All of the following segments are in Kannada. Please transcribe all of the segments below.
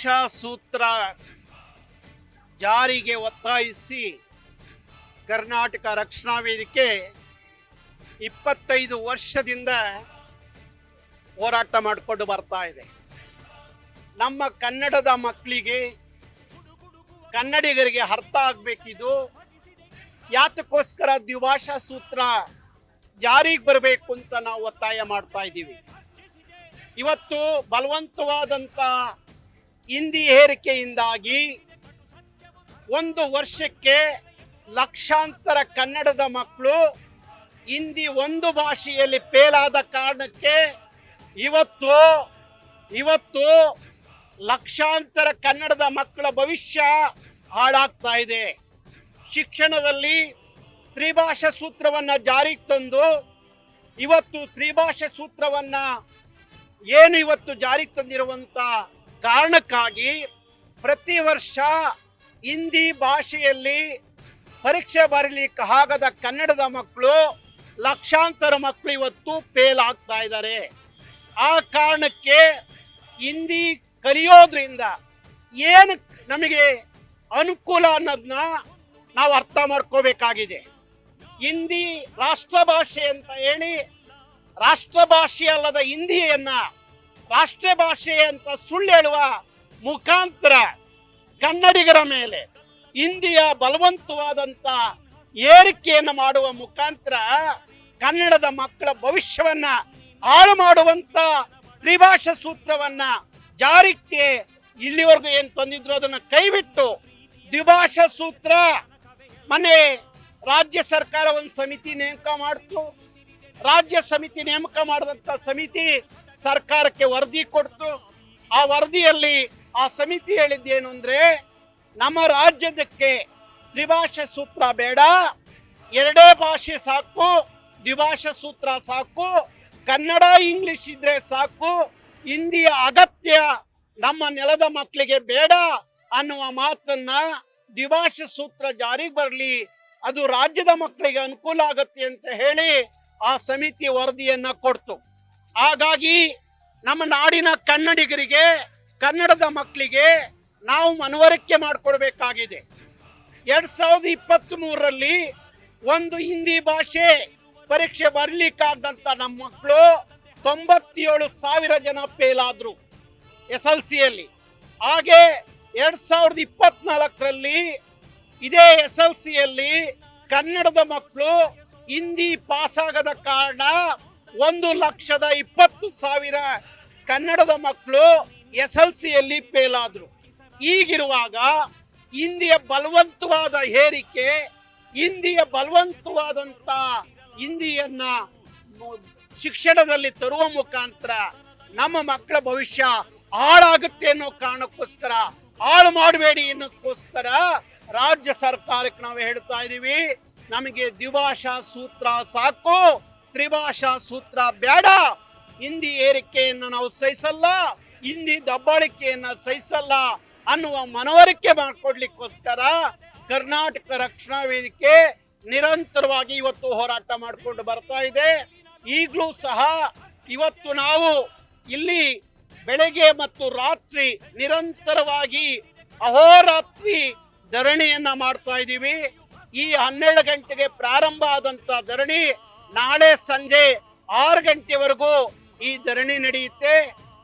ದ್ವಿಭಾಷಾ ಸೂತ್ರ ಜಾರಿಗೆ ಒತ್ತಾಯಿಸಿ ಕರ್ನಾಟಕ ರಕ್ಷಣಾ ವೇದಿಕೆ ಇಪ್ಪತ್ತೈದು ವರ್ಷದಿಂದ ಹೋರಾಟ ಮಾಡಿಕೊಂಡು ಬರ್ತಾ ಇದೆ. ನಮ್ಮ ಕನ್ನಡದ ಮಕ್ಕಳಿಗೆ, ಕನ್ನಡಿಗರಿಗೆ ಅರ್ಥ ಆಗಬೇಕಿದು. ಯಾತಕ್ಕೋಸ್ಕರ ದ್ವಿಭಾಷಾ ಸೂತ್ರ ಜಾರಿಗೆ ಬರಬೇಕು ಅಂತ ನಾವು ಒತ್ತಾಯ ಮಾಡ್ತಾ ಇದ್ದೀವಿ. ಇವತ್ತು ಬಲವಂತವಾದಂಥ ಹಿಂದಿ ಏರಿಕೆಯಿಂದಾಗಿ ಒಂದು ವರ್ಷಕ್ಕೆ ಲಕ್ಷಾಂತರ ಕನ್ನಡದ ಮಕ್ಕಳು ಹಿಂದಿ ಒಂದು ಭಾಷೆಯಲ್ಲಿ ಪೇಲಾದ ಕಾರಣಕ್ಕೆ ಇವತ್ತು ಇವತ್ತು ಲಕ್ಷಾಂತರ ಕನ್ನಡದ ಮಕ್ಕಳ ಭವಿಷ್ಯ ಹಾಳಾಗ್ತಾ ಇದೆ. ಶಿಕ್ಷಣದಲ್ಲಿ ತ್ರಿಭಾಷಾ ಸೂತ್ರವನ್ನು ಜಾರಿಗೆ ತಂದು ಇವತ್ತು ತ್ರಿಭಾಷಾ ಸೂತ್ರವನ್ನು ಏನು ಇವತ್ತು ಜಾರಿಗೆ ತಂದಿರುವಂತ ಕಾರಣಕ್ಕಾಗಿ ಪ್ರತಿ ವರ್ಷ ಹಿಂದಿ ಭಾಷೆಯಲ್ಲಿ ಪರೀಕ್ಷೆ ಬರಲಿಕ್ಕೆ ಆಗದ ಕನ್ನಡದ ಮಕ್ಕಳು, ಲಕ್ಷಾಂತರ ಮಕ್ಕಳು ಇವತ್ತು ಫೇಲ್ ಆಗ್ತಾ ಇದ್ದಾರೆ. ಆ ಕಾರಣಕ್ಕೆ ಹಿಂದಿ ಕಲಿಯೋದ್ರಿಂದ ಏನು ನಮಗೆ ಅನುಕೂಲ ಅನ್ನೋದನ್ನ ನಾವು ಅರ್ಥ ಮಾಡ್ಕೋಬೇಕಾಗಿದೆ. ಹಿಂದಿ ರಾಷ್ಟ್ರ ಭಾಷೆ ಅಂತ ಹೇಳಿ ರಾಷ್ಟ್ರ ಭಾಷೆ ಅಲ್ಲದ ಹಿಂದಿಯನ್ನ ರಾಷ್ಟ್ರ ಭಾಷೆ ಅಂತ ಸುಳ್ಳು ಹೇಳುವ ಮುಖಾಂತರ ಕನ್ನಡಿಗರ ಮೇಲೆ ಹಿಂದಿಯ ಬಲವಂತವಾದಂತ ಏರಿಕೆಯನ್ನು ಮಾಡುವ ಮುಖಾಂತರ ಕನ್ನಡದ ಮಕ್ಕಳ ಭವಿಷ್ಯವನ್ನ ಹಾಳು ಮಾಡುವಂತ ತ್ರಿಭಾಷಾ ಸೂತ್ರವನ್ನ ಜಾರಿಗೆ ಇಲ್ಲಿವರೆಗೂ ಏನು ತಂದಿದ್ರು ಅದನ್ನು ಕೈಬಿಟ್ಟು ದ್ವಿಭಾಷಾ ಸೂತ್ರ ಮನೆ ರಾಜ್ಯ ಸರ್ಕಾರ ಒಂದು ಸಮಿತಿ ನೇಮಕ ಮಾಡ್ತು. ರಾಜ್ಯ ಸಮಿತಿ ನೇಮಕ ಮಾಡಿದಂತ ಸಮಿತಿ ಸರ್ಕಾರಕ್ಕೆ ವರದಿ ಕೊಡ್ತು. ಆ ವರದಿಯಲ್ಲಿ ಆ ಸಮಿತಿ ಹೇಳಿದ್ದೇನು ಅಂದ್ರೆ, ನಮ್ಮ ರಾಜ್ಯದಕ್ಕೆ ದ್ವಿಭಾಷೆ ಸೂತ್ರ ಬೇಡ, ಎರಡೇ ಭಾಷೆ ಸಾಕು ದ್ವಿಭಾಷಾ ಸೂತ್ರ ಸಾಕು, ಕನ್ನಡ, ಇಂಗ್ಲಿಷ್ ಇದ್ರೆ ಸಾಕು, ಹಿಂದಿಯ ಅಗತ್ಯ ನಮ್ಮ ನೆಲದ ಮಕ್ಕಳಿಗೆ ಬೇಡ ಅನ್ನುವ ಮಾತನ್ನ ದ್ವಿಭಾಷಾ ಸೂತ್ರ ಜಾರಿಗೆ ಬರಲಿ, ಅದು ರಾಜ್ಯದ ಮಕ್ಕಳಿಗೆ ಅನುಕೂಲ ಆಗುತ್ತೆ ಅಂತ ಹೇಳಿ ಆ ಸಮಿತಿ ವರದಿಯನ್ನ ಕೊಡ್ತು. ಹಾಗಾಗಿ ನಮ್ಮ ನಾಡಿನ ಕನ್ನಡಿಗರಿಗೆ, ಕನ್ನಡದ ಮಕ್ಕಳಿಗೆ ನಾವು ಮನವರಿಕೆ ಮಾಡಿಕೊಡ್ಬೇಕಾಗಿದೆ. ಎರಡ್ ಸಾವಿರದ ಇಪ್ಪತ್ತ್ ಮೂರರಲ್ಲಿ ಒಂದು ಹಿಂದಿ ಭಾಷೆ ಪರೀಕ್ಷೆ ಬರಲಿಕ್ಕಾದಂಥ ನಮ್ಮ ಮಕ್ಕಳು ತೊಂಬತ್ತೇಳು ಸಾವಿರ ಜನ ಫೇಲ್ ಆದರು ಎಸ್ ಎಲ್ ಸಿಯಲ್ಲಿ. ಹಾಗೆ ಎರಡ್ ಸಾವಿರದ ಇಪ್ಪತ್ನಾಲ್ಕರಲ್ಲಿ ಇದೇ ಎಸ್ ಎಲ್ ಸಿಯಲ್ಲಿ ಕನ್ನಡದ ಮಕ್ಕಳು ಹಿಂದಿ ಪಾಸಾಗದ ಕಾರಣ ಒಂದು ಲಕ್ಷದ ಇಪ್ಪತ್ತು ಸಾವಿರ ಕನ್ನಡದ ಮಕ್ಕಳು ಎಸ್ ಎಲ್ ಸಿಯಲ್ಲಿ ಫೇಲ್ ಆದರು. ಈಗಿರುವಾಗ ಹಿಂದಿಯ ಬಲವಂತವಾದ ಹೇರಿಕೆ, ಹಿಂದಿಯ ಬಲವಂತವಾದಂಥ ಹಿಂದಿಯನ್ನು ಶಿಕ್ಷಣದಲ್ಲಿ ತರುವ ಮುಖಾಂತರ ನಮ್ಮ ಮಕ್ಕಳ ಭವಿಷ್ಯ ಹಾಳಾಗುತ್ತೆ ಅನ್ನೋ ಕಾರಣಕ್ಕೋಸ್ಕರ, ಹಾಳು ಮಾಡಬೇಡಿ ಅನ್ನೋದಕ್ಕೋಸ್ಕರ ರಾಜ್ಯ ಸರ್ಕಾರಕ್ಕೆ ನಾವು ಹೇಳ್ತಾ ಇದ್ದೀವಿ. ನಮಗೆ ದ್ವಿಭಾಷಾ ಸೂತ್ರ ಸಾಕು. ತ್ರಿಭಾಷಾ ಸೂತ್ರ ಬೇಡ. ಹಿಂದಿ ಏರಿಕೆಯನ್ನು ನಾವು ಸಹಿಸಲ್ಲ, ಹಿಂದಿ ದಬ್ಬಾಳಿಕೆಯನ್ನು ಸಹಿಸಲ್ಲ ಅನ್ನುವ ಮನವರಿಕೆ ಮಾಡಿಕೊಡ್ಲಿಕ್ಕೋಸ್ಕರ ಕರ್ನಾಟಕ ರಕ್ಷಣಾ ವೇದಿಕೆ ನಿರಂತರವಾಗಿ ಇವತ್ತು ಹೋರಾಟ ಮಾಡಿಕೊಂಡು ಬರ್ತಾ ಇದೆ. ಈಗಲೂ ಸಹ ಇವತ್ತು ನಾವು ಇಲ್ಲಿ ಬೆಳಗ್ಗೆ ಮತ್ತು ರಾತ್ರಿ ನಿರಂತರವಾಗಿ ಅಹೋರಾತ್ರಿ ಧರಣಿಯನ್ನ ಮಾಡ್ತಾ ಇದ್ದೀವಿ. ಈ ಹನ್ನೆರಡು ಗಂಟೆಗೆ ಪ್ರಾರಂಭ ಆದಂತ ಧರಣಿ ನಾಳೆ ಸಂಜೆ ಆರು ಗಂಟೆವರೆಗೂ ಈ ಧರಣಿ ನಡೆಯುತ್ತೆ.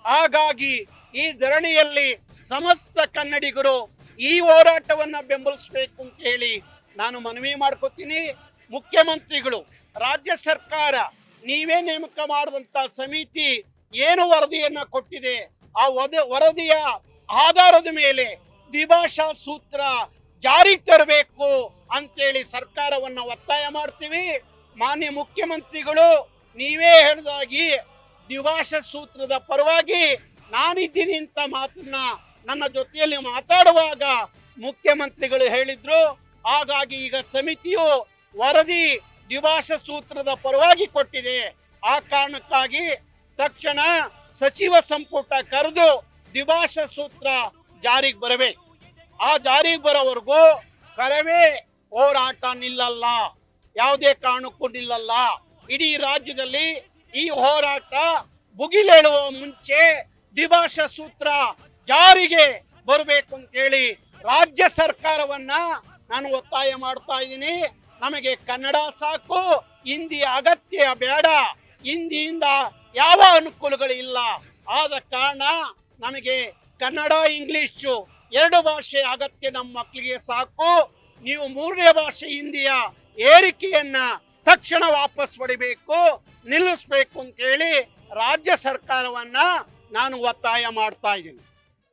ಹಾಗಾಗಿ ಈ ಧರಣಿಯಲ್ಲಿ ಸಮಸ್ತ ಕನ್ನಡಿಗರು ಈ ಹೋರಾಟವನ್ನು ಬೆಂಬಲಿಸಬೇಕು ಅಂತ ಹೇಳಿ ನಾನು ಮನವಿ ಮಾಡ್ಕೋತೀನಿ. ಮುಖ್ಯಮಂತ್ರಿಗಳು, ರಾಜ್ಯ ಸರ್ಕಾರ, ನೀವೇ ನೇಮಕ ಮಾಡಿದಂಥ ಸಮಿತಿ ಏನು ವರದಿಯನ್ನು ಕೊಟ್ಟಿದೆ, ಆ ವದ, ವರದಿಯ ಆಧಾರದ ಮೇಲೆ ದ್ವಿಭಾಷಾ ಸೂತ್ರ ಜಾರಿಗೆ ತರಬೇಕು ಅಂತೇಳಿ ಸರ್ಕಾರವನ್ನು ಒತ್ತಾಯ ಮಾಡ್ತೀವಿ. ಮಾನ್ಯ ಮುಖ್ಯಮಂತ್ರಿಗಳು, ನೀವೇ ಹೇಳಿದಾಗಿ ದ್ವಿಭಾಷ ಸೂತ್ರದ ಪರವಾಗಿ ನಾನಿದ್ದೀನಿ ಅಂತ ಮಾತನ್ನ ನನ್ನ ಜೊತೆಯಲ್ಲಿ ಮಾತಾಡುವಾಗ ಮುಖ್ಯಮಂತ್ರಿಗಳು ಹೇಳಿದ್ರು. ಹಾಗಾಗಿ ಈಗ ಸಮಿತಿಯು ವರದಿ ದ್ವಿಭಾಷ ಸೂತ್ರದ ಪರವಾಗಿ ಕೊಟ್ಟಿದೆ. ಆ ಕಾರಣಕ್ಕಾಗಿ ತಕ್ಷಣ ಸಚಿವ ಸಂಪುಟ ಕರೆದು ದ್ವಿಭಾಷ ಸೂತ್ರ ಜಾರಿಗೆ ಬರಬೇಕು. ಆ ಜಾರಿಗೆ ಬರೋವರೆಗೂ ಕರವೇ ಹೋರಾಟ ನಿಲ್ಲಲ್ಲ. ಯಾವುದೇ ಕಾರಣಕ್ಕೂ ನಿಲ್ಲಲ್ಲ ಇಡೀ ರಾಜ್ಯದಲ್ಲಿ ಈ ಹೋರಾಟ ಭುಗಿಲೇಳುವ ಮುಂಚೆ ದ್ವಿಭಾಷಾ ಸೂತ್ರ ಜಾರಿಗೆ ಬರಬೇಕು ಅಂತೇಳಿ ರಾಜ್ಯ ಸರ್ಕಾರವನ್ನ ನಾನು ಒತ್ತಾಯ ಮಾಡ್ತಾ ಇದ್ದೀನಿ. ನಮಗೆ ಕನ್ನಡ ಸಾಕು, ಹಿಂದಿ ಅಗತ್ಯ ಬೇಡ. ಹಿಂದಿಯಿಂದ ಯಾವ ಅನುಕೂಲಗಳಿಲ್ಲ. ಆದ ಕಾರಣ ನಮಗೆ ಕನ್ನಡ ಇಂಗ್ಲಿಷು ಎರಡು ಭಾಷೆ ಅಗತ್ಯ ನಮ್ಮ ಮಕ್ಕಳಿಗೆ ಸಾಕು. ನೀವು ಮೂರನೇ ಭಾಷೆ ಹಿಂದಿಯ ಏರಿಕೆಯನ್ನ ತಕ್ಷಣ ವಾಪಸ್ ಪಡಿಬೇಕು ನಿಲ್ಲಿಸ್ಬೇಕು ಅಂತೇಳಿ ರಾಜ್ಯ ಸರ್ಕಾರವನ್ನ ನಾನು ಒತ್ತಾಯ ಮಾಡ್ತಾ ಇದ್ದೀನಿ.